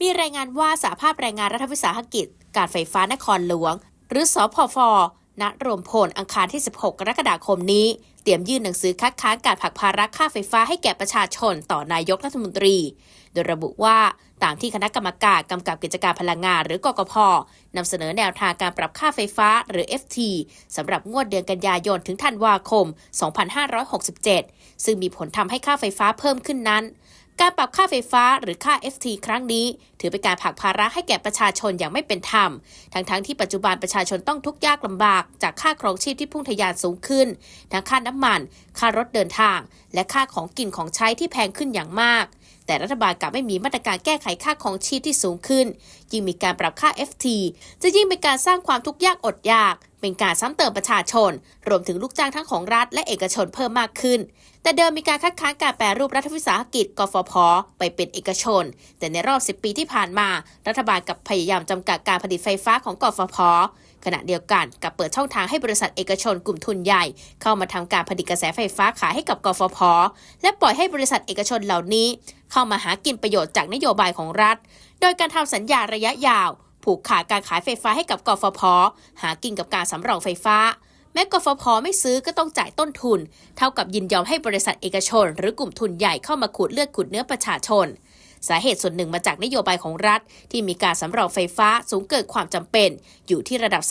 มีรายงานว่าสาภาพแรงงานรัฐวิสาหกิจ การไฟฟ้านครหลวง หรือสอพฟณรวมพลอังคารที่ 16 กรกฎาคมนี้ เตรียมยื่นหนังสือคัดค้านการผักภาระค่าไฟฟ้าให้แก่ประชาชนต่อนายกรัฐมนตรี โดยระบุว่าตามที่คณะกรรมการกำกับกิจการพลังงาน หรือกกพนำเสนอแนวทางการปรับค่าไฟฟ้าหรือ FT สำหรับงวดเดือนกันยายนถึงธันวาคม 2567 ซึ่งมีผลทำให้ค่าไฟฟ้าเพิ่มขึ้นนั้น การปรับค่าไฟฟ้าหรือค่า FT ครั้งนี้ ถือเป็นการผลักภาระให้แก่ประชาชนอย่างไม่เป็นธรรม ทั้งๆทที่ปัจจุบันประชาชนต้องทุกข์ยากลำบาก จากค่าครองชีพที่พุ่งทะยานสูงขึ้น ทั้งค่าน้ำมัน ค่ารถเดินทาง และค่าของกินของใช้ที่แพงขึ้นอย่างมาก แต่รัฐบาลกลับไม่มีมาตรการแก้ไขค่าของชีพที่สูงขึ้น ยิ่งมีการปรับค่า FT จะยิ่งเป็นการสร้างความทุกข์ยากอดอยาก เป็นการซ้ำเติมประชาชน รวมถึงลูกจ้างทั้งของรัฐและเอกชนเพิ่มมากขึ้น แต่เดิมมีการคัดค้านการแปรรูปรัฐวิสาหกิจกฟผไปเป็นเอกชน แต่ในรอบ 10 ปีที่ผ่านมา รัฐบาลกับพยายามจำกัดการผลิตไฟฟ้าของกฟผขณะเดียวกันกับเปิดช่องทางให้บริษัทเอกชนกลุ่มทุนใหญ่ เข้ามาทำการผลิตกระแสไฟฟ้าขายให้กับกฟผและปล่อยให้บริษัทเอกชนเหล่านี้ เข้ามาหากินประโยชน์จากนโยบายของรัฐ โดยการทำสัญญาระยะยาว ผูกขาดการขายไฟฟ้าให้กับกฟผหากินกับการสำรองไฟฟ้า แม้กฟผไม่ซื้อก็ต้องจ่ายต้นทุน เท่ากับยินยอมให้บริษัทเอกชน หรือกลุ่มทุนใหญ่เข้ามาขูดเลือดขูดเนื้อประชาชน สาเหตุส่วนหนึ่งมาจากนโยบายของรัฐ ที่มีการสำรองไฟฟ้าสูงเกินความจำเป็น อยู่ที่ระดับ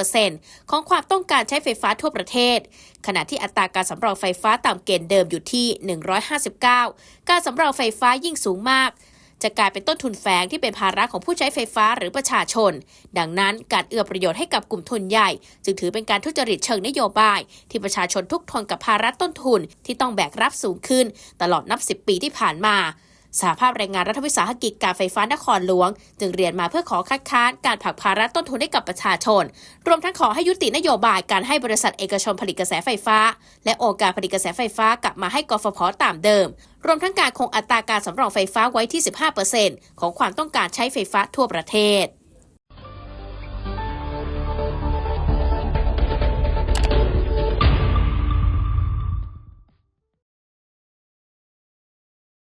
35-50%ของความต้องการใช้ไฟฟ้าทั่วประเทศ ขณะที่อัตราการสำรองไฟฟ้าตามเกณฑ์เดิมอยู่ที่ 159 การสำรองไฟฟ้ายิ่งสูงมาก จะกลายเป็นต้นทุนแฝงที่เป็นภาระของผู้ใช้ไฟฟ้าหรือประชาชน ดังนั้นการเอื้อประโยชน์ให้กับกลุ่มทุนใหญ่ จึงถือเป็นการทุจริตเชิงนโยบาย ที่ประชาชนทุกทนกับภาระต้นทุนที่ต้องแบกรับสูงขึ้น ตลอดนับ 10 ปีที่ผ่านมา สหภาพแรงงานรัฐวิสาหกิจการไฟฟ้านครหลวง จึงเรียนมาเพื่อขอคัดค้านการผลักภาระต้นทุนให้กับประชาชน รวมทั้งขอให้ยุตินโยบายการให้บริษัทเอกชนผลิตกระแสไฟฟ้า และองค์การผลิตกระแสไฟฟ้ากลับมาให้กฟผตามเดิม รวมทั้งการคงอัตราการสำรองไฟฟ้าไว้ที่ 15%ของความต้องการใช้ไฟฟ้าทั่วประเทศ